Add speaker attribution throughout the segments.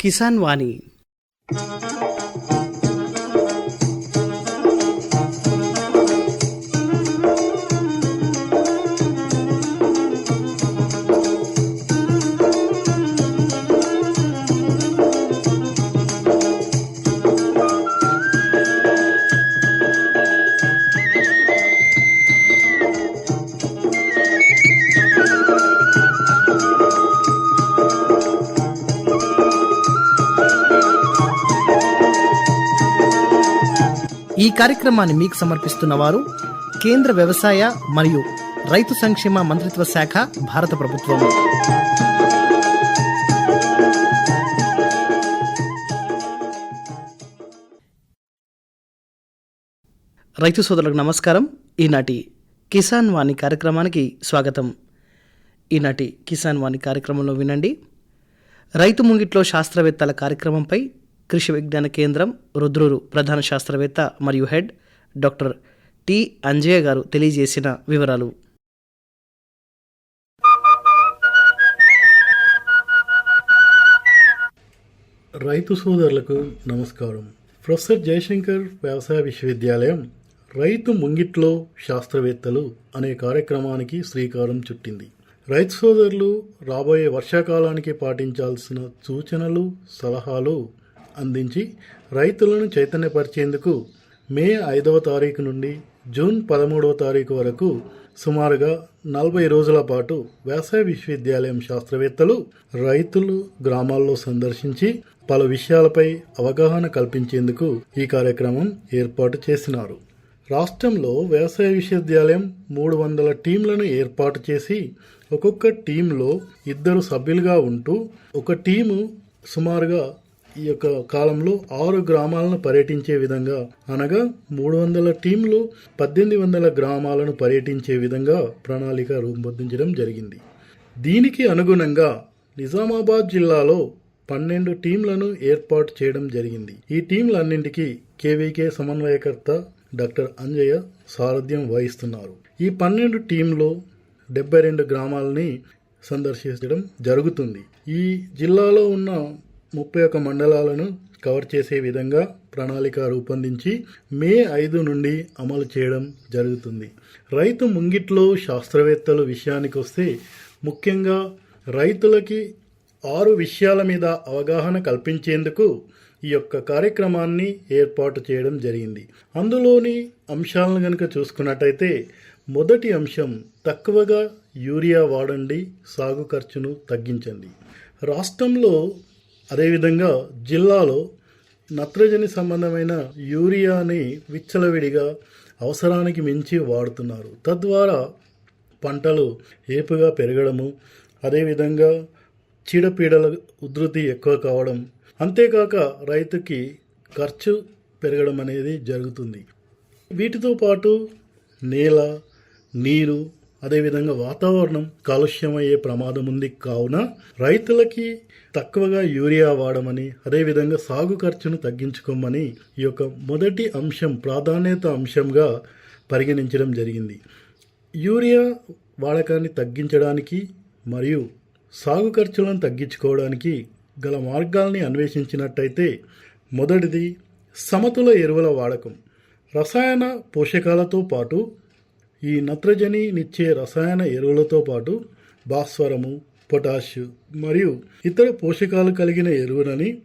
Speaker 1: కిసాన్ వాణి కార్యక్రమాన్ని మీకు సమర్పిస్తున్న వారు కేంద్ర వ్యవసాయ మరియు రైతు సంక్షేమ మంత్రిత్వ శాఖ భారత ప్రభుత్వం. రైతు సోదరులకు నమస్కారం. ఈనాటి కిసాన్ వాణి కార్యక్రమానికి స్వాగతం. ఈనాటి కిసాన్ వాణి కార్యక్రమంలో వినండి. రైతు ముంగిట్లో శాస్త్రవేత్తల కార్యక్రమంపై కృషి విజ్ఞాన కేంద్రం రుద్రురు ప్రధాన శాస్త్రవేత్త మరియు హెడ్ డాక్టర్ టి అంజయ్య గారు తెలియజేసిన వివరాలు.
Speaker 2: రైతు సోదరులకు నమస్కారం. ప్రొఫెసర్ జయశంకర్ వ్యవసాయ విశ్వవిద్యాలయం రైతు ముంగిట్లో శాస్త్రవేత్తలు అనే కార్యక్రమానికి శ్రీకారం చుట్టింది. రైతు సోదరులు రాబోయే వర్షాకాలానికి పాటించాల్సిన సూచనలు సలహాలు అందించి రైతులను చైతన్యపరిచేందుకు మే ఐదవ తారీఖు నుండి జూన్ పదమూడవ తారీఖు వరకు సుమారుగా నలభై రోజుల పాటు వ్యవసాయ విశ్వవిద్యాలయం శాస్త్రవేత్తలు రైతులు గ్రామాల్లో సందర్శించి పలు విషయాలపై అవగాహన కల్పించేందుకు ఈ కార్యక్రమం ఏర్పాటు చేసినారు. రాష్ట్రంలో వ్యవసాయ విశ్వవిద్యాలయం మూడు వందల టీంలను ఏర్పాటు చేసి ఒక్కొక్క టీంలో ఇద్దరు సభ్యులుగా ఉంటూ ఒక టీము సుమారుగా ఈ యొక్క కాలంలో ఆరు గ్రామాలను పర్యటించే విధంగా అనగా మూడు వందల టీంలు పద్దెనిమిది వందల గ్రామాలను పర్యటించే విధంగా ప్రణాళిక రూపొందించడం జరిగింది. దీనికి అనుగుణంగా నిజామాబాద్ జిల్లాలో పన్నెండు టీంలను ఏర్పాటు చేయడం జరిగింది. ఈ టీంలన్నింటికి కేవీకే సమన్వయకర్త డాక్టర్ అంజయ్య సారథ్యం వహిస్తున్నారు. ఈ పన్నెండు టీంలో డెబ్బై రెండు గ్రామాలని సందర్శించడం జరుగుతుంది. ఈ జిల్లాలో ఉన్న ముప్పై ఒక్క మండలాలను కవర్ చేసే విధంగా ప్రణాళిక రూపొందించి మే ఐదు నుండి అమలు చేయడం జరుగుతుంది. రైతు ముంగిట్లో శాస్త్రవేత్తలు విషయానికి వస్తే ముఖ్యంగా రైతులకి ఆరు విషయాల మీద అవగాహన కల్పించేందుకు ఈ యొక్క కార్యక్రమాన్ని ఏర్పాటు చేయడం జరిగింది. అందులోని అంశాలను కనుక చూసుకున్నట్టయితే మొదటి అంశం తక్కువగా యూరియా వాడండి సాగు ఖర్చును తగ్గించండి. రాష్ట్రంలో అదేవిధంగా జిల్లాలో నత్రజని సంబంధమైన యూరియాని విచ్చలవిడిగా అవసరానికి మించి వాడుతున్నారు. తద్వారా పంటలు ఏపుగా పెరగడము అదేవిధంగా చీడపీడల ఉధృతి ఎక్కువ కావడం అంతేకాక రైతుకి ఖర్చు పెరగడం అనేది జరుగుతుంది. వీటితో పాటు నేల నీరు అదేవిధంగా వాతావరణం కాలుష్యమయ్యే ప్రమాదం ఉంది కావున రైతులకి తక్కువగా యూరియా వాడమని అదేవిధంగా సాగు ఖర్చును తగ్గించుకోమని ఈ యొక్క మొదటి అంశం ప్రాధాన్యత అంశంగా పరిగణించడం జరిగింది. యూరియా వాడకాన్ని తగ్గించడానికి మరియు సాగు ఖర్చులను తగ్గించుకోవడానికి గల మార్గాల్ని అన్వేషించినట్టయితే మొదటిది సమతుల ఎరువుల వాడకం. రసాయన పోషకాలతో పాటు ఈ నత్రజనినిచ్చే రసాయన ఎరువులతో పాటు భాస్వరము పొటాష్ మరియు ఇతర పోషకాలు కలిగిన ఎరువులని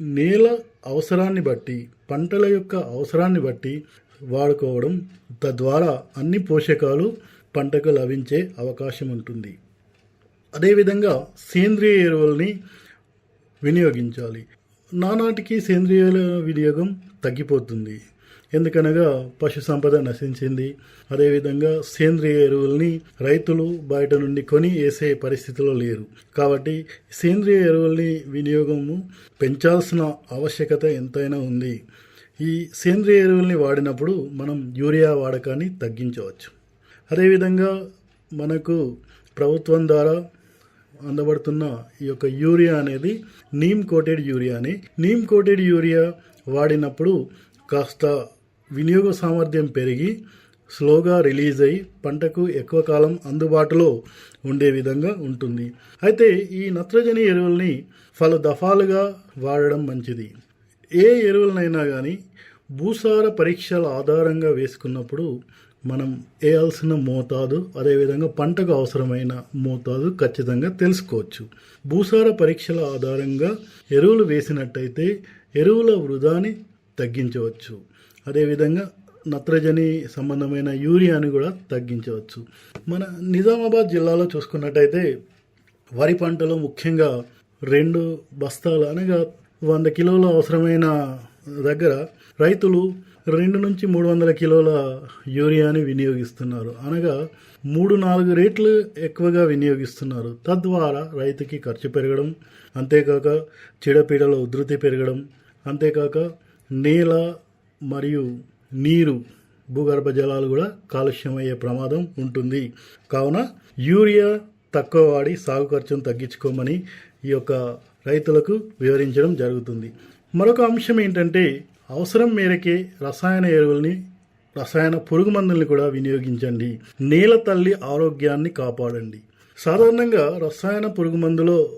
Speaker 2: నేల అవసరాన్ని బట్టి పంటల యొక్క అవసరాన్ని బట్టి వాడుకోవడం తద్వారా అన్ని పోషకాలు పంటకు లభించే అవకాశం ఉంటుంది. అదేవిధంగా సేంద్రియ ఎరువుల్ని వినియోగించాలి. నానాటికి సేంద్రియ వినియోగం తగ్గిపోతుంది. ఎందుకనగా పశు సంపద నశించింది. అదేవిధంగా సేంద్రియ ఎరువుల్ని రైతులు బయట నుండి కొని వేసే పరిస్థితిలో లేరు. కాబట్టి సేంద్రియ ఎరువుల్ని వినియోగము పెంచాల్సిన ఆవశ్యకత ఎంతైనా ఉంది. ఈ సేంద్రియ ఎరువుల్ని వాడినప్పుడు మనం యూరియా వాడకాన్ని తగ్గించవచ్చు. అదేవిధంగా మనకు ప్రభుత్వం ద్వారా అందబడుతున్న ఈ యొక్క యూరియా అనేది నీమ్ కోటెడ్ యూరియాని. నీమ్ కోటెడ్ యూరియా వాడినప్పుడు కాస్త వినియోగ సామర్థ్యం పెరిగి స్లోగా రిలీజ్ అయ్యి పంటకు ఎక్కువ కాలం అందుబాటులో ఉండే విధంగా ఉంటుంది. అయితే ఈ నత్రజని ఎరువుల్ని పలు దఫాలుగా వాడడం మంచిది. ఏ ఎరువులనైనా కానీ భూసార పరీక్షల ఆధారంగా వేసుకున్నప్పుడు మనం వేయాల్సిన మోతాదు అదేవిధంగా పంటకు అవసరమైన మోతాదు ఖచ్చితంగా తెలుసుకోవచ్చు. భూసార పరీక్షల ఆధారంగా ఎరువులు వేసినట్టయితే ఎరువుల వృధాని తగ్గించవచ్చు. అదేవిధంగా నత్రజని సంబంధమైన యూరియాని కూడా తగ్గించవచ్చు. మన నిజామాబాద్ జిల్లాలో చూసుకున్నట్టయితే వరి పంటలో ముఖ్యంగా రెండు బస్తాలు అనగా వంద కిలోల అవసరమైన దగ్గర రైతులు రెండు నుంచి మూడు వందల కిలోల యూరియాని వినియోగిస్తున్నారు. అనగా మూడు నాలుగు రేట్లు ఎక్కువగా వినియోగిస్తున్నారు. తద్వారా రైతుకి ఖర్చు పెరగడం అంతేకాక చీడపీడల ఉధృతి పెరగడం అంతేకాక నేల మరియు నీరు భూగర్భ జలాలు కూడా కాలుష్యమయ్యే ప్రమాదం ఉంటుంది. కావున యూరియా తక్కువ వాడి సాగు ఖర్చును తగ్గించుకోమని ఈ యొక్క రైతులకు వివరించడం జరుగుతుంది. మరొక అంశం ఏంటంటే అవసరం మేరకే రసాయన ఎరువుల్ని రసాయన పురుగు మందుల్ని కూడా వినియోగించండి. నేల తల్లి ఆరోగ్యాన్ని కాపాడండి. సాధారణంగా రసాయన పురుగు మందులో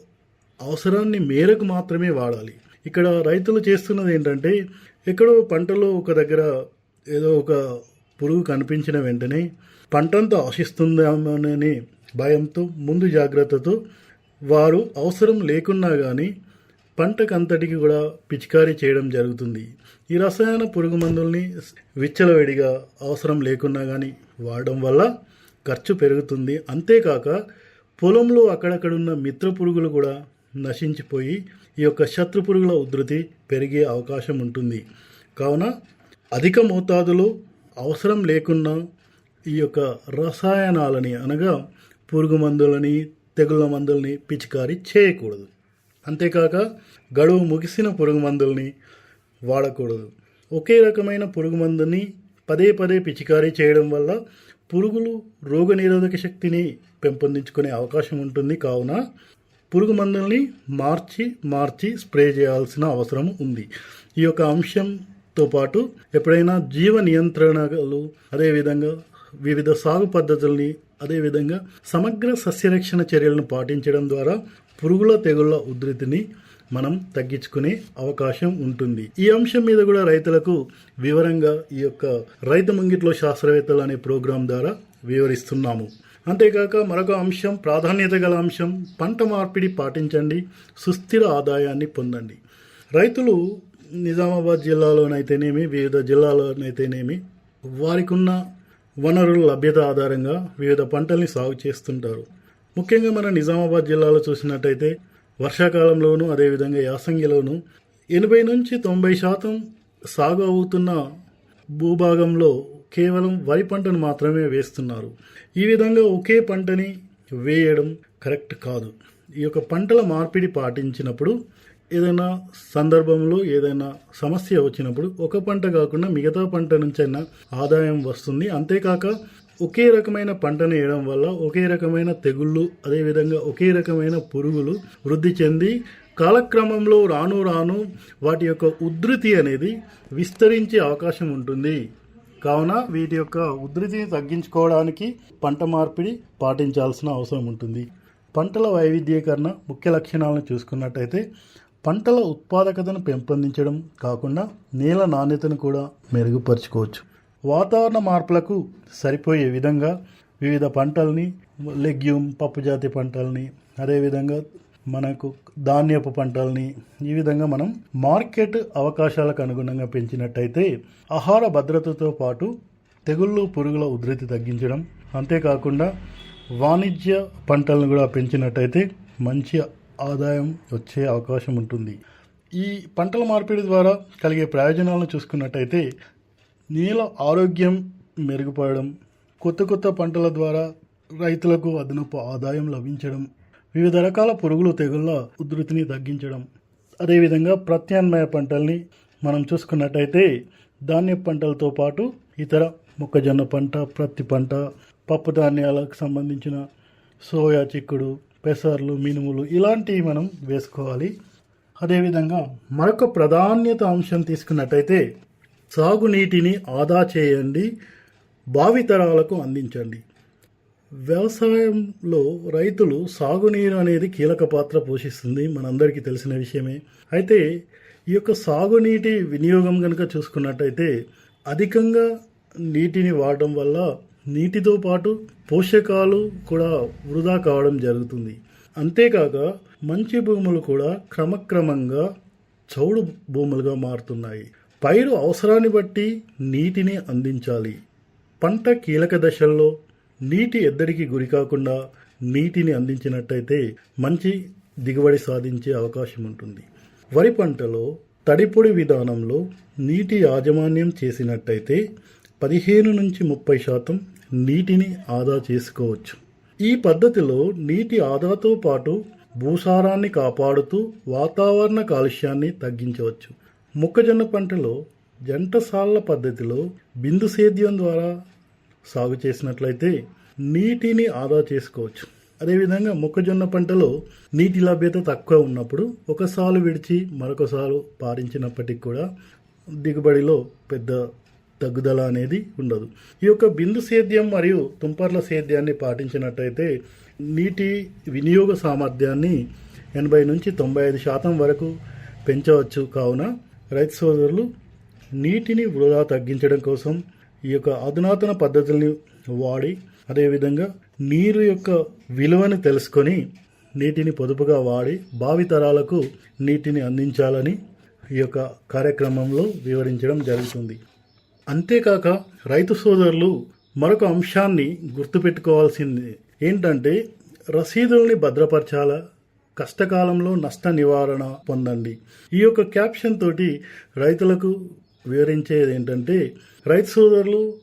Speaker 2: అవసరాన్ని మేరకు మాత్రమే వాడాలి. ఇక్కడ రైతులు చేస్తున్నది ఏంటంటే ఎక్కడో పంటలో ఒక దగ్గర ఏదో ఒక పురుగు కనిపించిన వెంటనే పంటంతా ఆశిస్తుందేమోనని భయంతో ముందు జాగ్రత్తతో వారు అవసరం లేకున్నా కానీ పంటకంతటికి కూడా పిచికారీ చేయడం జరుగుతుంది. ఈ రసాయన పురుగు మందుల్ని విచ్చలవిడిగా అవసరం లేకున్నా కానీ వాడడం వల్ల ఖర్చు పెరుగుతుంది. అంతేకాక పొలంలో అక్కడక్కడున్న మిత్ర పురుగులు కూడా నశించిపోయి ఈ యొక్క శత్రు పురుగుల ఉధృతి పెరిగే అవకాశం ఉంటుంది. కావున అధిక మోతాదులో అవసరం లేకున్నా ఈ యొక్క రసాయనాలని అనగా పురుగు మందులని తెగుళ్ళ మందులని పిచికారీ చేయకూడదు. అంతేకాక గడువు ముగిసిన పురుగు మందుల్ని వాడకూడదు. ఒకే రకమైన పురుగు మందుని పదే పదే పిచికారీ చేయడం వల్ల పురుగులు రోగనిరోధక శక్తిని పెంపొందించుకునే అవకాశం ఉంటుంది. కావున పురుగు మందుల్ని మార్చి మార్చి స్ప్రే చేయాల్సిన అవసరం ఉంది. ఈ యొక్క అంశంతో పాటు ఎప్పుడైనా జీవ నియంత్రణలు అదేవిధంగా వివిధ సాగు పద్ధతుల్ని అదేవిధంగా సమగ్ర సస్యరక్షణ చర్యలను పాటించడం ద్వారా పురుగుల తెగుళ్ళ ఉధృతిని మనం తగ్గించుకునే అవకాశం ఉంటుంది. ఈ అంశం మీద కూడా రైతులకు వివరంగా ఈ యొక్క రైతు ముంగిట్లో శాస్త్రవేత్తలు అనే ప్రోగ్రాం ద్వారా వివరిస్తున్నాము. అంతేకాక మరొక అంశం ప్రాధాన్యత గల అంశం పంట మార్పిడి పాటించండి సుస్థిర ఆదాయాన్ని పొందండి. రైతులు నిజామాబాద్ జిల్లాలోనైతేనేమి వివిధ జిల్లాలోనైతేనేమి వారికి ఉన్న వనరుల లభ్యత ఆధారంగా వివిధ పంటల్ని సాగు చేస్తుంటారు. ముఖ్యంగా మన నిజామాబాద్ జిల్లాలో చూసినట్టయితే వర్షాకాలంలోనూ అదేవిధంగా యాసంగిలోనూ ఎనభై నుంచి తొంభై శాతం సాగు అవుతున్న భూభాగంలో కేవలం వరి పంటను మాత్రమే వేస్తున్నారు. ఈ విధంగా ఒకే పంటని వేయడం కరెక్ట్ కాదు. ఈ యొక్క పంటల మార్పిడి పాటించినప్పుడు ఏదైనా సందర్భంలో ఏదైనా సమస్య వచ్చినప్పుడు ఒక పంట కాకుండా మిగతా పంట నుంచైనా ఆదాయం వస్తుంది. అంతేకాక ఒకే రకమైన పంటను వేయడం వల్ల ఒకే రకమైన తెగుళ్ళు అదేవిధంగా ఒకే రకమైన పురుగులు వృద్ధి చెంది కాలక్రమంలో రాను రాను వాటి యొక్క ఉధృతి అనేది విస్తరించే అవకాశం ఉంటుంది. కావున వీటి యొక్క ఉధృతిని తగ్గించుకోవడానికి పంట మార్పిడి పాటించాల్సిన అవసరం ఉంటుంది. పంటల వైవిధ్యీకరణ ముఖ్య లక్షణాలను చూసుకున్నట్టయితే పంటల ఉత్పాదకతను పెంపొందించడం కాకుండా నేల నాణ్యతను కూడా మెరుగుపరుచుకోవచ్చు. వాతావరణ మార్పులకు సరిపోయే విధంగా వివిధ పంటల్ని లెగ్యూమ్ పప్పుజాతి పంటల్ని అదేవిధంగా మనకు ధాన్యపు పంటల్ని ఈ విధంగా మనం మార్కెట్ అవకాశాలకు అనుగుణంగా పెంచినట్టయితే ఆహార భద్రతతో పాటు తెగుళ్ళు పురుగుల ఉధృతి తగ్గించడం అంతేకాకుండా వాణిజ్య పంటలను కూడా పెంచినట్టయితే మంచి ఆదాయం వచ్చే అవకాశం ఉంటుంది. ఈ పంటల మార్పిడి ద్వారా కలిగే ప్రయోజనాలను చూసుకున్నట్టయితే నేల ఆరోగ్యం మెరుగుపడడం కొత్త కొత్త పంటల ద్వారా రైతులకు అదనపు ఆదాయం లభించడం వివిధ రకాల పురుగులు తెగుళ్ళ ఉధృతిని తగ్గించడం. అదేవిధంగా ప్రత్యామ్నాయ పంటల్ని మనం చూసుకున్నట్టయితే ధాన్య పంటలతో పాటు ఇతర మొక్కజొన్న పంట ప్రత్తి పంట పప్పు ధాన్యాలకు సంబంధించిన సోయా చిక్కుడు పెసర్లు మినుములు ఇలాంటివి మనం వేసుకోవాలి. అదేవిధంగా మరొక ప్రాధాన్యత అంశం తీసుకున్నట్టయితే సాగునీటిని ఆదా చేయండి భావితరాలకు అందించండి. వ్యవసాయంలో రైతులు సాగునీరు అనేది కీలక పాత్ర పోషిస్తుంది. మనందరికీ తెలిసిన విషయమే. అయితే ఈ యొక్క సాగునీటి వినియోగం కనుక చూసుకున్నట్టయితే అధికంగా నీటిని వాడడం వల్ల నీటితో పాటు పోషకాలు కూడా వృధా కావడం జరుగుతుంది. అంతేకాక మంచి భూములు కూడా క్రమక్రమంగా చౌడు భూములుగా మారుతున్నాయి. పైరు అవసరాన్ని బట్టి నీటిని అందించాలి. పంట కీలక దశల్లో నీటి ఎద్దడికి గురి కాకుండా నీటిని అందించినట్టయితే మంచి దిగుబడి సాధించే అవకాశం ఉంటుంది. వరి పంటలో తడిపొడి విధానంలో నీటి యాజమాన్యం చేసినట్టయితే పదిహేను నుంచి ముప్పై శాతం నీటిని ఆదా చేసుకోవచ్చు. ఈ పద్ధతిలో నీటి ఆదాతో పాటు భూసారాన్ని కాపాడుతూ వాతావరణ కాలుష్యాన్ని తగ్గించవచ్చు. మొక్కజొన్న పంటలో జంటసాళ్ళ పద్ధతిలో బిందు సేద్యం ద్వారా సాగు చేసినట్లయితే నీటిని ఆదా చేసుకోవచ్చు. అదేవిధంగా మొక్కజొన్న పంటలో నీటి లభ్యత తక్కువ ఉన్నప్పుడు ఒకసారి విడిచి మరొకసారి పారించినప్పటికీ కూడా దిగుబడిలో పెద్ద తగ్గుదల అనేది ఉండదు. ఈ యొక్క బిందు సేద్యం మరియు తుంపర్ల సేద్యాన్ని పాటించినట్టయితే నీటి వినియోగ సామర్థ్యాన్ని ఎనభై నుంచి తొంభై ఐదు శాతం వరకు పెంచవచ్చు. కావున రైతు సోదరులు నీటిని వృధా తగ్గించడం కోసం ఈ యొక్క అధునాతన పద్ధతుల్ని వాడి అదేవిధంగా నీరు యొక్క విలువను తెలుసుకొని నీటిని పొదుపుగా వాడి భావితరాలకు నీటిని అందించాలని ఈ యొక్క కార్యక్రమంలో వివరించడం జరుగుతుంది. అంతేకాక రైతు సోదరులు మరొక అంశాన్ని గుర్తుపెట్టుకోవాల్సింది. ఏంటంటే రసీదుల్ని భద్రపరచాల కష్టకాలంలో నష్ట నివారణ పొందండి. ఈ యొక్క క్యాప్షన్ తోటి రైతులకు వివరించేది ఏంటంటే రైతు సోదరులు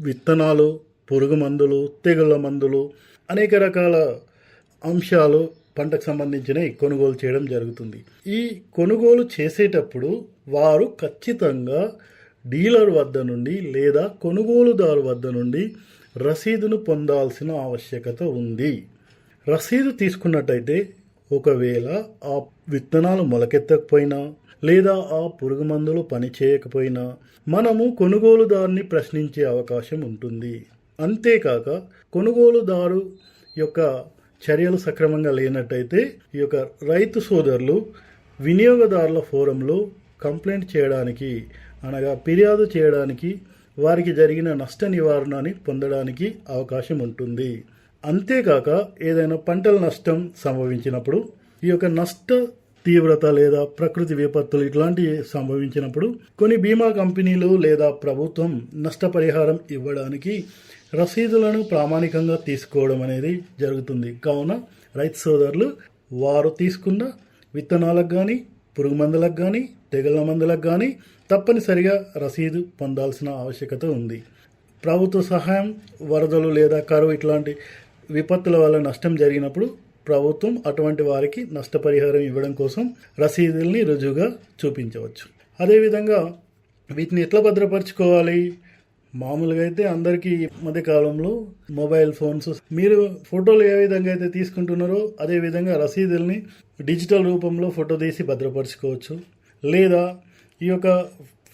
Speaker 2: విత్తనాలు పురుగు మందులు తెగుళ్ళ మందులు అనేక రకాల అంశాలు పంటకు సంబంధించినవి కొనుగోలు చేయడం జరుగుతుంది. ఈ కొనుగోలు చేసేటప్పుడు వారు ఖచ్చితంగా డీలర్ వద్ద నుండి లేదా కొనుగోలుదారు వద్ద నుండి రసీదును పొందాల్సిన ఆవశ్యకత ఉంది. రసీదు తీసుకున్నట్టయితే ఒకవేళ ఆ విత్తనాలు మొలకెత్తకపోయినా లేదా ఆ పురుగు మందులు పనిచేయకపోయినా మనము కొనుగోలుదారుని ప్రశ్నించే అవకాశం ఉంటుంది. అంతేకాక కొనుగోలుదారు యొక్క చర్యలు సక్రమంగా లేనట్టయితే ఈ యొక్క రైతు సోదరులు వినియోగదారుల ఫోరంలో కంప్లైంట్ చేయడానికి అనగా ఫిర్యాదు చేయడానికి వారికి జరిగిన నష్ట నివారణని పొందడానికి అవకాశం ఉంటుంది. అంతేకాక ఏదైనా పంటల నష్టం సంభవించినప్పుడు ఈ యొక్క నష్ట తీవ్రత లేదా ప్రకృతి విపత్తులు ఇట్లాంటివి సంభవించినప్పుడు కొన్ని బీమా కంపెనీలు లేదా ప్రభుత్వం నష్టపరిహారం ఇవ్వడానికి రసీదులను ప్రామాణికంగా తీసుకోవడం అనేది జరుగుతుంది. కావున రైతు సోదరులు వారు తీసుకున్న విత్తనాలకు కానీ పురుగు మందులకు కానీ తెగుళ్ళ మందులకు కానీ తప్పనిసరిగా రసీదు పొందాల్సిన ఆవశ్యకత ఉంది. ప్రభుత్వ సహాయం వరదలు లేదా కరువు ఇట్లాంటి విపత్తుల వల్ల నష్టం జరిగినప్పుడు ప్రభుత్వం అటువంటి వారికి నష్టపరిహారం ఇవ్వడం కోసం రసీదుల్ని రుజువుగా చూపించవచ్చు. అదేవిధంగా వీటిని ఎట్లా భద్రపరచుకోవాలి? మామూలుగా అయితే అందరికీ ఈ మధ్య కాలంలో మొబైల్ ఫోన్స్ మీరు ఫోటోలు ఏ విధంగా అయితే తీసుకుంటున్నారో అదే విధంగా రసీదుల్ని డిజిటల్ రూపంలో ఫోటో తీసి భద్రపరచుకోవచ్చు. లేదా ఈ యొక్క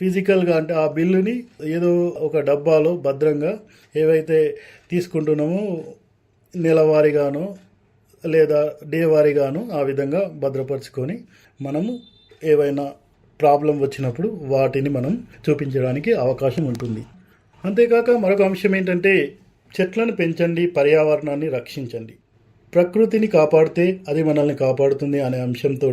Speaker 2: ఫిజికల్గా అంటే ఆ బిల్లుని ఏదో ఒక డబ్బాలో భద్రంగా ఏవైతే తీసుకుంటున్నామో నెలవారీగానో లేదా డే వారీగాను ఆ విధంగా భద్రపరుచుకొని మనము ఏవైనా ప్రాబ్లం వచ్చినప్పుడు వాటిని మనం చూపించడానికి అవకాశం ఉంటుంది. అంతేకాక మరొక అంశం ఏంటంటే చెట్లను పెంచండి పర్యావరణాన్ని రక్షించండి. ప్రకృతిని కాపాడితే అది మనల్ని కాపాడుతుంది అనే అంశంతో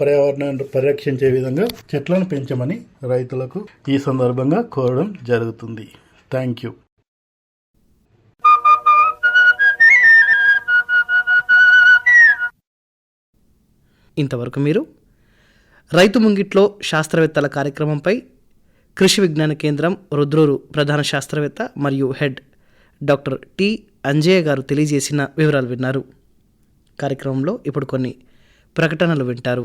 Speaker 2: పర్యావరణాన్ని పరిరక్షించే విధంగా చెట్లను పెంచమని రైతులకు ఈ సందర్భంగా కోరడం జరుగుతుంది. Thank you.
Speaker 1: ఇంతవరకు మీరు. రైతు ముంగిట్లో శాస్త్రవేత్తల కార్యక్రమంపై కృషి విజ్ఞాన కేంద్రం రుద్రూరు ప్రధాన శాస్త్రవేత్త మరియు హెడ్ డాక్టర్ టి అంజయ్య గారు తెలియజేసిన వివరాలు విన్నారు. కార్యక్రమంలో ఇప్పుడు కొన్ని ప్రకటనలు వింటారు.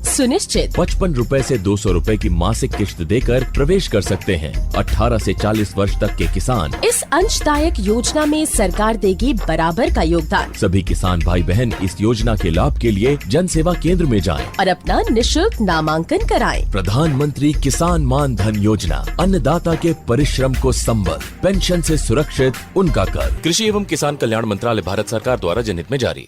Speaker 3: सुनिश्चित।
Speaker 4: पचपन रूपए ऐसी दो सौ रूपए की मासिक किश्त देकर प्रवेश कर सकते हैं। 18 से 40 वर्ष तक के किसान।
Speaker 3: इस अंशदायक योजना में सरकार देगी बराबर का योगदान।
Speaker 4: सभी किसान भाई बहन इस योजना के लाभ के लिए जन सेवा केंद्र में जाएँ।
Speaker 3: और अपना निशुल्क नामांकन कराएँ।
Speaker 4: प्रधानमंत्री किसान मान धन योजना अन्नदाता के परिश्रम को संबल पेंशन से सुरक्षित उनका कर
Speaker 5: कृषि एवं किसान कल्याण मंत्रालय भारत सरकार द्वारा जनहित में जारी।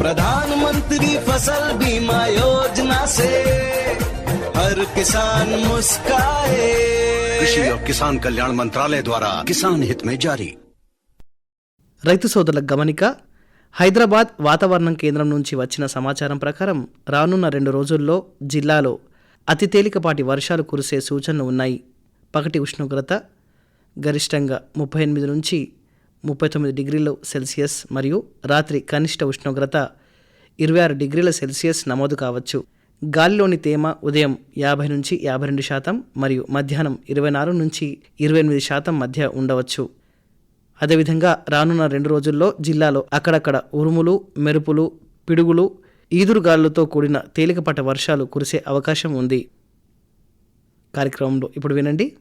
Speaker 6: प्रधानमंत्री फसल बीमा योजना से हर किसान मुस्काए
Speaker 7: कृषि और किसान कल्याण मंत्रालय द्वारा किसान हित में जारी
Speaker 1: రైతు సోదరులకు గమనిక హైదరాబాద్ వాతావరణం కేంద్రం నుంచి వచ్చిన సమాచారం ప్రకారం రానున్న రెండు రోజుల్లో జిల్లాలో అతి తేలికపాటి వర్షాలు కురిసే సూచనలు ఉన్నాయి పగటి ఉష్ణోగ్రత గరిష్టంగా ముప్పై ఎనిమిది నుంచి ముప్పై తొమ్మిది డిగ్రీల సెల్సియస్ మరియు రాత్రి కనిష్ట ఉష్ణోగ్రత ఇరవై ఆరు డిగ్రీల సెల్సియస్ నమోదు కావచ్చు. గాలిలోని తేమ ఉదయం యాభై నుంచి యాభై రెండు శాతం మరియు మధ్యాహ్నం ఇరవై నాలుగు నుంచి ఇరవై ఎనిమిది శాతం మధ్య ఉండవచ్చు. అదేవిధంగా రానున్న రెండు రోజుల్లో జిల్లాలో అక్కడక్కడ ఉరుములు మెరుపులు పిడుగులు ఈదురుగాలులతో కూడిన తేలికపాటి వర్షాలు కురిసే అవకాశం ఉంది. కార్యక్రమంలో ఇప్పుడు వినండి.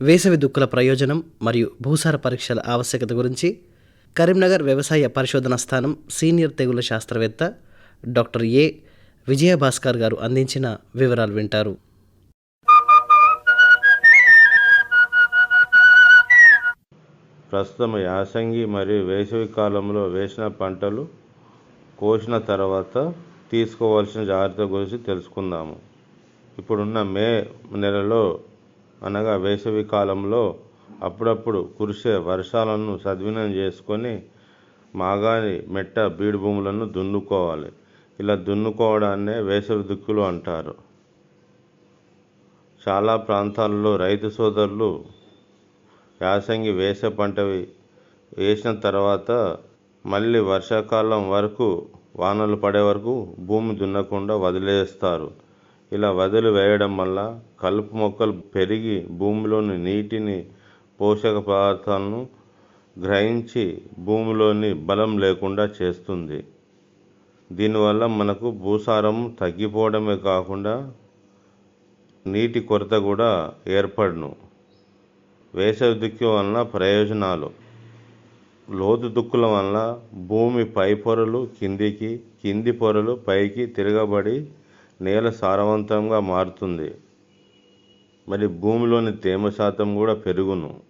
Speaker 1: వేసవి దుక్కుల ప్రయోజనం మరియు భూసార పరీక్షల ఆవశ్యకత గురించి కరీంనగర్ వ్యవసాయ పరిశోధన స్థానం సీనియర్ తెగుల శాస్త్రవేత్త డాక్టర్ ఏ విజయభాస్కర్ గారు అందించిన వివరాలు వింటారు.
Speaker 8: ప్రస్తుతం యాసంగి మరియు వేసవి కాలంలో వేసిన పంటలు కోసిన తర్వాత తీసుకోవాల్సిన జాగ్రత్త గురించి తెలుసుకుందాము. ఇప్పుడున్న మే నెలలో అనగా వేసవి కాలంలో అప్పుడప్పుడు కురిసే వర్షాలను సద్వినం చేసుకొని మాగాని మెట్ట బీడు భూములను దున్నుకోవాలి. ఇలా దున్నుకోవడాన్నే వేసవి దుక్కులు అంటారు. చాలా ప్రాంతాల్లో రైతు సోదరులు యాసంగి వేసే పంటవి వేసిన తర్వాత మళ్ళీ వర్షాకాలం వరకు వానలు పడే వరకు భూమి దున్నకుండా వదిలేస్తారు. ఇలా వదిలి వేయడం వల్ల కలుపు మొక్కలు పెరిగి భూమిలోని నీటిని పోషక పదార్థాలను గ్రహించి భూమిలోని బలం లేకుండా చేస్తుంది. దీనివల్ల మనకు భూసారం తగ్గిపోవడమే కాకుండా నీటి కొరత కూడా ఏర్పడును. వేసవి దుక్కి వలన ప్రయోజనాలు. లోతు దుక్కుల వల్ల భూమి పై పొరలు కిందికి కింది పొరలు పైకి తిరగబడి నేల సారవంతంగా మారుతుంది. మరి భూమిలోని తేమ శాతం కూడా పెరుగును.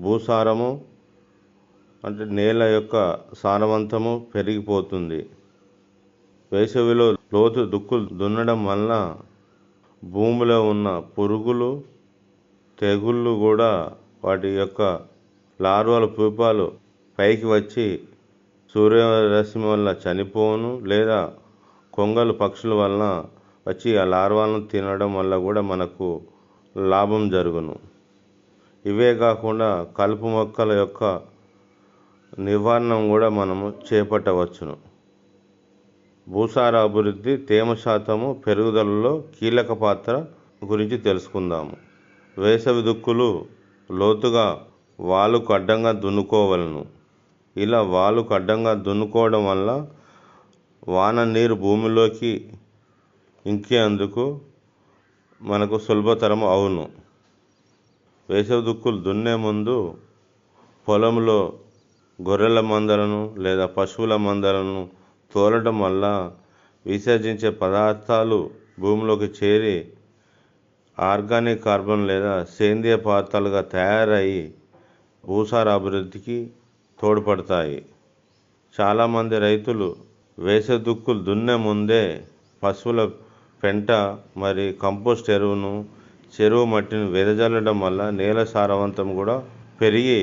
Speaker 8: భూసారము అంటే నేల యొక్క సారవంతము పెరిగిపోతుంది. వేసవిలో లోతు దుక్కులు దున్నడం వలన భూమిలో ఉన్న పురుగులు తెగుళ్ళు కూడా వాటి యొక్క లార్వాల పూపాలు పైకి వచ్చి సూర్యరశ్మి వల్ల చనిపోను లేదా కొంగలు పక్షుల వలన వచ్చి ఆ లార్వాలను తినడం వల్ల కూడా మనకు లాభం జరుగును. ఇవే కాకుండా కలుపు మొక్కల యొక్క నివారణ కూడా మనము చేపట్టవచ్చును. భూసార అభివృద్ధి తేమ శాతము పెరుగుదలలో కీలక పాత్ర గురించి తెలుసుకుందాము. వేసవి దుక్కులు లోతుగా వాలుకు అడ్డంగా దున్నుకోవలను. ఇలా వాలుకు అడ్డంగా దున్నుకోవడం వల్ల వాన నీరు భూమిలోకి ఇంకేందుకు మనకు సులభతరం అవును. వేసవి దుక్కులు దున్నే ముందు పొలంలో గొర్రెల మందలను లేదా పశువుల మందలను తోలడం వల్ల విసర్జించే పదార్థాలు భూమిలోకి చేరి ఆర్గానిక్ కార్బన్ లేదా సేంద్రియ పదార్థాలుగా తయారయ్యి భూసార అభివృద్ధికి తోడ్పడతాయి. చాలామంది రైతులు వేసవి దుక్కులు దున్నే ముందే పశువుల పెంట మరి కంపోస్ట్ ఎరువును చెరువు మట్టిని వెదజల్లడం వల్ల నేల సారవంతం కూడా పెరిగి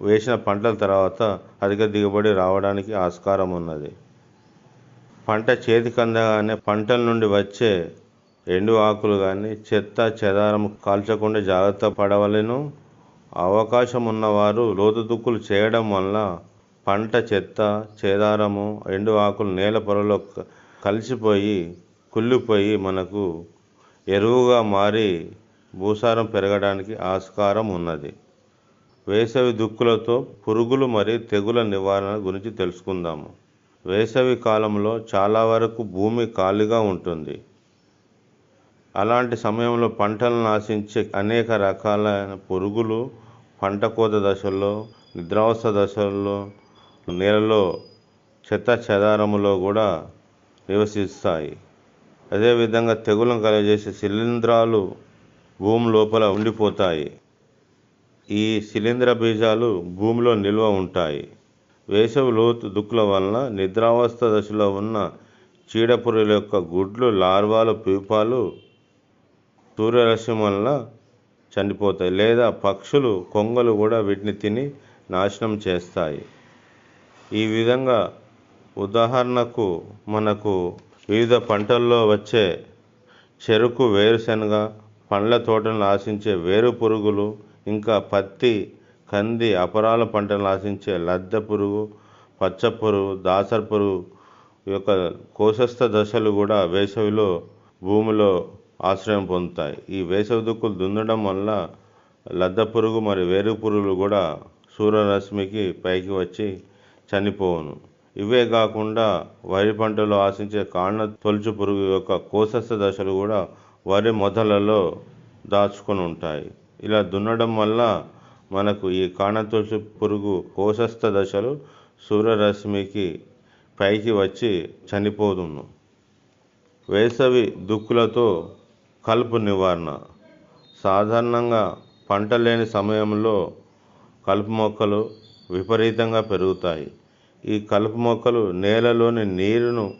Speaker 8: వేసిన పంటల తర్వాత అధిక దిగుబడి రావడానికి ఆస్కారం ఉన్నది. పంట చేతికి అందగానే పంటల నుండి వచ్చే ఎండు ఆకులు కానీ చెత్త చెదారం కాల్చకుండా జాగ్రత్త పడవలను. అవకాశం ఉన్నవారు లోతు దుక్కులు చేయడం వల్ల పంట చెత్త చెదారము ఎండు ఆకులు నేల పొరలో క- కలిసిపోయి కుళ్ళిపోయి మనకు ఎరువుగా మారి భూసారం పెరగడానికి ఆస్కారం ఉన్నది. వేసవి దుక్కులతో పురుగులు మరియు తెగుల నివారణ గురించి తెలుసుకుందాము. వేసవి కాలంలో చాలా వరకు భూమి ఖాళీగా ఉంటుంది. అలాంటి సమయంలో పంటలను నాశించే అనేక రకాలైన పురుగులు పంట కోత దశల్లో నిద్రావస్థ దశల్లో నేలలో చెత్త చెదారములో కూడా నివసిస్తాయి. అదేవిధంగా తెగులను కలగజేసే శిలీంధ్రాలు భూమి లోపల ఉండిపోతాయి. ఈ శిలీంధ్ర బీజాలు భూమిలో నిల్వ ఉంటాయి. వేసవి లోతు దుక్కుల వలన నిద్రావస్థ దశలో ఉన్న చీడపురుల యొక్క గుడ్లు లార్వాలు పీపాలు సూర్యరశ్మి వలన చనిపోతాయి. లేదా పక్షులు కొంగలు కూడా వీటిని తిని నాశనం చేస్తాయి. ఈ విధంగా ఉదాహరణకు మనకు వివిధ పంటల్లో వచ్చే చెరుకు వేరుశనగ పండ్ల తోటలను ఆశించే వేరు పురుగులు ఇంకా పత్తి కంది అపరాల పంటలను ఆశించే లద్దె పురుగు పచ్చ పురుగు దాసర పురుగు యొక్క కోశస్థ దశలు కూడా వేసవిలో భూమిలో ఆశ్రయం పొందుతాయి. ఈ వేసవి దుక్కులు దున్నడం వల్ల లద్దె పురుగు మరియు వేరు పురుగులు కూడా సూర్యరశ్మికి పైకి వచ్చి చనిపోవును. ఇవే కాకుండా వరి పంటలో ఆశించే కాండ తొలుచు పురుగు యొక్క కోశస్థ దశలు కూడా వరి మొదలలో దాచుకొని ఉంటాయి ఇలా దున్నడం వల్ల మనకు ఈ కాండతొలుచు పురుగు కోశస్థ దశలు సూర్యరశ్మికి పైకి వచ్చి చనిపోదును. వేసవి దుక్కులతో కలుపు నివారణ. సాధారణంగా పంట లేని సమయంలో కలుపు మొక్కలు విపరీతంగా పెరుగుతాయి. ఈ కలుపు మొక్కలు నేలలోని నీరును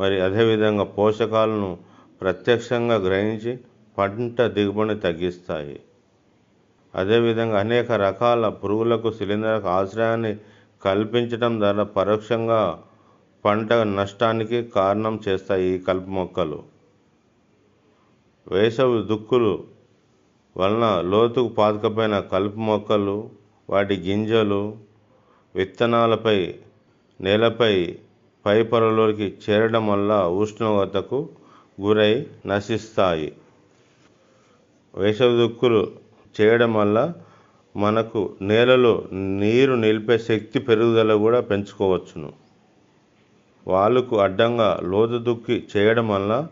Speaker 8: మరి అదేవిధంగా పోషకాలను ప్రత్యక్షంగా గ్రహించి పంట దిగుబడిని తగ్గిస్తాయి. అదేవిధంగా అనేక రకాల పురుగులకు శిలీంధ్రకు ఆశ్రయాన్ని కల్పించడం ద్వారా పరోక్షంగా పంట నష్టానికి కారణం చేస్తాయి ఈ కలుపు మొక్కలు. వేసవి దుక్కులు వలన లోతుకు పాతుకపోయిన కలుపు మొక్కలు వాటి గింజలు విత్తనాలపై నేలపై పై పొరలోకి చేరడం వల్ల ఉష్ణోగ్రతకు గురై నశిస్తాయి. వేసవి దుక్కులు చేయడం వల్ల మనకు నేలలో నీరు నిలిపే శక్తి పెరుగుదల కూడా పెంచుకోవచ్చును. వాళ్ళకు అడ్డంగా లోతు దుక్కి చేయడం వల్ల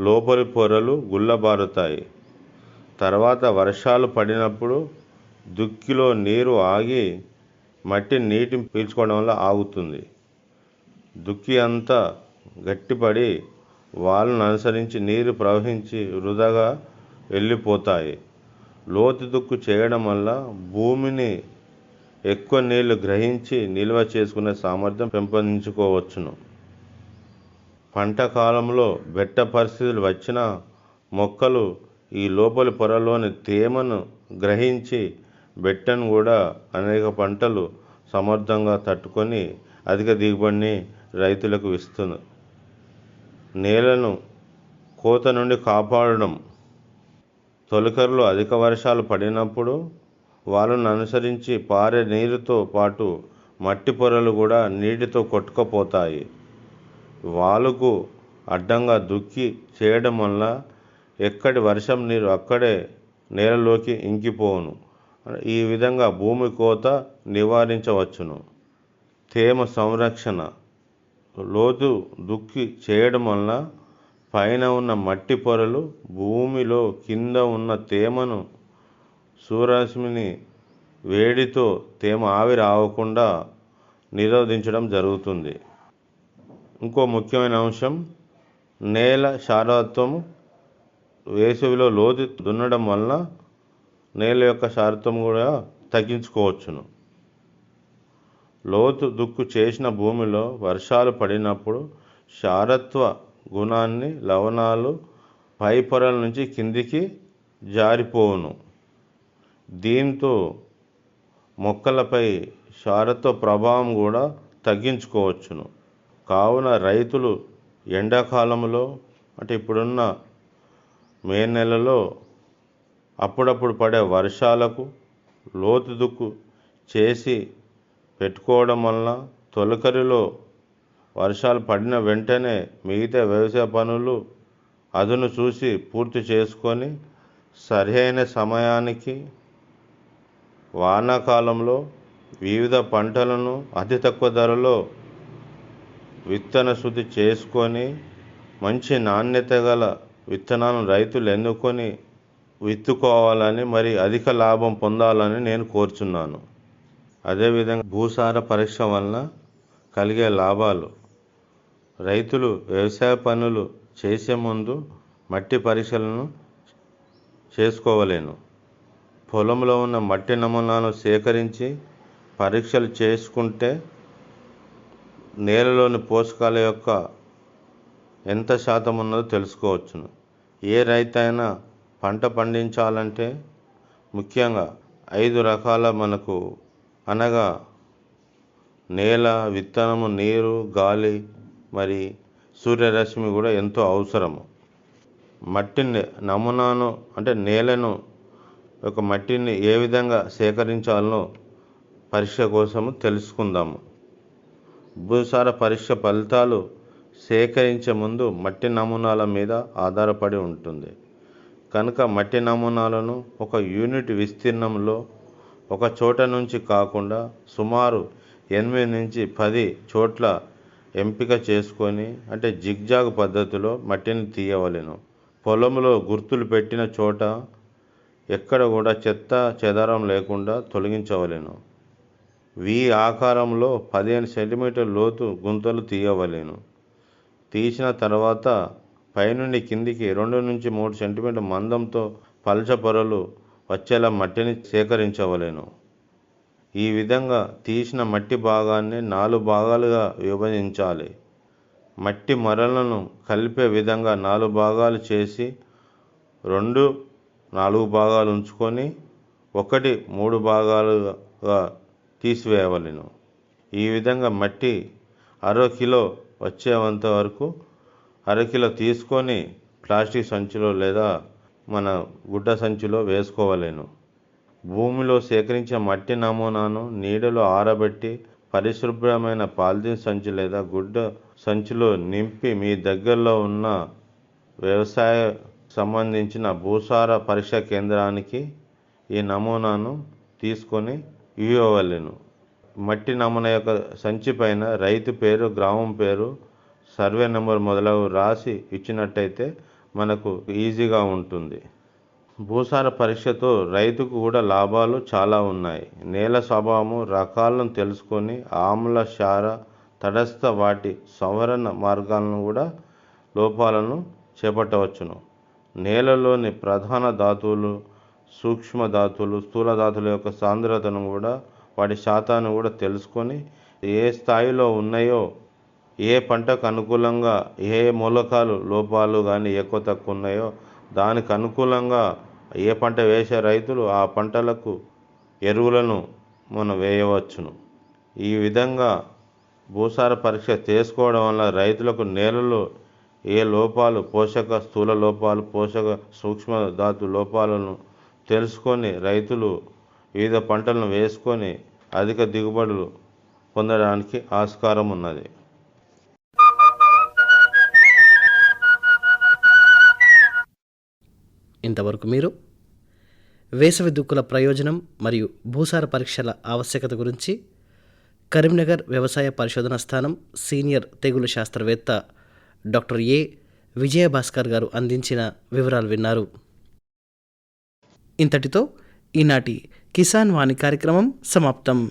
Speaker 8: లోపలి పొరలు గుల్లబారుతాయి. తర్వాత వర్షాలు పడినప్పుడు దుక్కిలో నీరు ఆగి మట్టి నీటిని పీల్చుకోవడం వల్ల ఆగుతుంది. దుక్కి అంతా గట్టిపడి వాళ్ళను అనుసరించి నీరు ప్రవహించి వృధాగా వెళ్ళిపోతాయి. లోతు దుక్కు చేయడం వల్ల భూమిని ఎక్కువ నీళ్ళు గ్రహించి నిల్వ చేసుకునే సామర్థ్యం పెంపొందించుకోవచ్చును. పంట కాలంలో బెట్ట పరిస్థితులు వచ్చిన మొక్కలు ఈ లోపలి పొరలోని తేమను గ్రహించి బెట్టను కూడా అనేక పంటలు సమర్థంగా తట్టుకొని అధిక దిగుబడిని రైతులకు ఇస్తుంది నేలను కోత నుండి కాపాడడం. తొలకరిలో అధిక వర్షాలు పడినప్పుడు వాళ్ళను అనుసరించి పారే నీరుతో పాటు మట్టి పొరలు కూడా నీటితో కొట్టుకుపోతాయి. వాలుకు అడ్డంగా దుక్కి చేయడం వల్ల ఎక్కడి వర్షం నీరు అక్కడే నేలలోకి ఇంకిపోవును ఈ విధంగా భూమి కోత నివారించవచ్చును. తేమ సంరక్షణ. లోతు దుక్కి చేయడం వల్ల పైన ఉన్న మట్టి పొరలు భూమిలో కింద ఉన్న తేమను సూర్యరశ్మిని వేడితో తేమ ఆవిరి ఆవకుండా నిరోధించడం జరుగుతుంది. ఇంకో ముఖ్యమైన అంశం నేల శారత్వం వేసవిలో లోతు దున్నడం వలన నేల యొక్క శారత్వం కూడా తగ్గించుకోవచ్చును. లోతు దుక్కు చేసిన భూమిలో వర్షాలు పడినప్పుడు శారత్వ గుణాన్ని లవణాలు పై పొరల నుంచి కిందికి జారిపోవును. దీంతో మొక్కలపై శారత్వ ప్రభావం కూడా తగ్గించుకోవచ్చును. కావున రైతులు ఎండాకాలంలో అంటే ఇప్పుడున్న మే నెలలో అప్పుడప్పుడు పడే వర్షాలకు లోతు దుక్కు చేసి పెట్టుకోవడం వలన తొలకరిలో వర్షాలు పడిన వెంటనే మిగతా వ్యవసాయ పనులు అదును చూసి పూర్తి చేసుకొని సరైన సమయానికి వానాకాలంలో వివిధ పంటలను అతి తక్కువ ధరలో విత్తన శుద్ధి చేసుకొని మంచి నాణ్యత గల విత్తనాలను రైతులు ఎన్నుకొని విత్తుకోవాలని మరి అధిక లాభం పొందాలని నేను కోరుచున్నాను. అదేవిధంగా భూసార పరీక్ష వలన కలిగే లాభాలు. రైతులు వ్యవసాయ పనులు చేసే ముందు మట్టి పరీక్షలను చేసుకోవలేను. పొలంలో ఉన్న మట్టి నమూనాను సేకరించి పరీక్షలు చేసుకుంటే నేలలోని పోషకాల యొక్క ఎంత శాతం ఉన్నదో తెలుసుకోవచ్చును. ఏ రైతైనా పంట పండించాలంటే ముఖ్యంగా ఐదు రకాల మనకు అనగా నేల విత్తనము నీరు గాలి మరి సూర్యరశ్మి కూడా ఎంతో అవసరము. మట్టిని నమూనాను అంటే నేలను ఒక మట్టిని ఏ విధంగా సేకరించాలనో పరీక్ష కోసము తెలుసుకుందాము. భూసార పరీక్ష ఫలితాలు సేకరించే ముందు మట్టి నమూనాల మీద ఆధారపడి ఉంటుంది. కనుక మట్టి నమూనాలను ఒక యూనిట్ విస్తీర్ణంలో ఒక చోట నుంచి కాకుండా సుమారు ఎనిమిది నుంచి పది చోట్ల ఎంపిక చేసుకొని అంటే జిగ్జాగ్ పద్ధతిలో మట్టిని తీయవలెను. పొలంలో గుర్తులు పెట్టిన చోట ఎక్కడ కూడా చెత్త చెదారం లేకుండా తొలగించవలెను. వి ఆకారంలో పదిహేను సెంటీమీటర్ లోతు గుంతలు తీయవలెను. తీసిన తర్వాత పైనుండి కిందికి రెండు నుంచి మూడు సెంటీమీటర్ మందంతో పల్చ పొరలు వచ్చేలా మట్టిని సేకరించవలెను. ఈ విధంగా తీసిన మట్టి భాగాన్ని నాలుగు భాగాలుగా విభజించాలి. మట్టి మరలను కలిపే విధంగా నాలుగు భాగాలు చేసి రెండు నాలుగు భాగాలు ఉంచుకొని ఒకటి మూడు భాగాలుగా తీసివేయవలెను. ఈ విధంగా మట్టి అర కిలో వచ్చేంత వరకు అరకిలో తీసుకొని ప్లాస్టిక్ సంచిలో లేదా మన గుడ్డ సంచిలో వేసుకోవలేను. భూమిలో సేకరించిన మట్టి నమూనాను నీడలో ఆరబెట్టి పరిశుభ్రమైన పాలిథిన్ సంచి లేదా గుడ్డ సంచిలో నింపి మీ దగ్గరలో ఉన్న వ్యవసాయ సంబంధించిన భూసార పరీక్ష కేంద్రానికి ఈ నమూనాను తీసుకొని ఇవ్వవలెను. మట్టి నమూనా యొక్క సంచి పైన రైతు పేరు గ్రామం పేరు సర్వే నెంబర్ మొదలగు రాసి ఇచ్చినట్టయితే మనకు ఈజీగా ఉంటుంది. భూసార పరీక్షతో రైతుకు కూడా లాభాలు చాలా ఉన్నాయి. నేల స్వభావము రకాలను తెలుసుకొని ఆమ్ల క్షార తటస్థ వాటి సవరణ మార్గాలను కూడా లోపాలను చేపట్టవచ్చును. నేలలోని ప్రధాన ధాతువులు సూక్ష్మ ధాతువులు స్థూల ధాతువుల యొక్క సాంద్రతను కూడా వాటి శాతాన్ని కూడా తెలుసుకొని ఏ స్థాయిలో ఉన్నాయో ఏ పంటకు అనుకూలంగా ఏ మూలకాలు లోపాలు కానీ ఎక్కువ తక్కువ ఉన్నాయో దానికి అనుకూలంగా ఏ పంట వేసే రైతులు ఆ పంటలకు ఎరువులను మనం వేయవచ్చును. ఈ విధంగా భూసార పరీక్ష చేసుకోవడం వల్ల రైతులకు నేలలో ఏ లోపాలు పోషక స్థూల లోపాలు పోషక సూక్ష్మ ధాతు లోపాలను తెలుసుకొని రైతులు వివిధ పంటలను వేసుకొని అధిక దిగుబడులు పొందడానికి ఆస్కారం ఉన్నది.
Speaker 1: ఇంతవరకు మీరు. వేసవి దుక్కుల ప్రయోజనం మరియు భూసార పరీక్షల ఆవశ్యకత గురించి కరీంనగర్ వ్యవసాయ పరిశోధన స్థానం సీనియర్ తెగులు శాస్త్రవేత్త డాక్టర్ ఏ విజయభాస్కర్ గారు అందించిన వివరాలు విన్నారు. ఇంతటితో ఈనాటి కిసాన్ వాణి కార్యక్రమం సమాప్తం.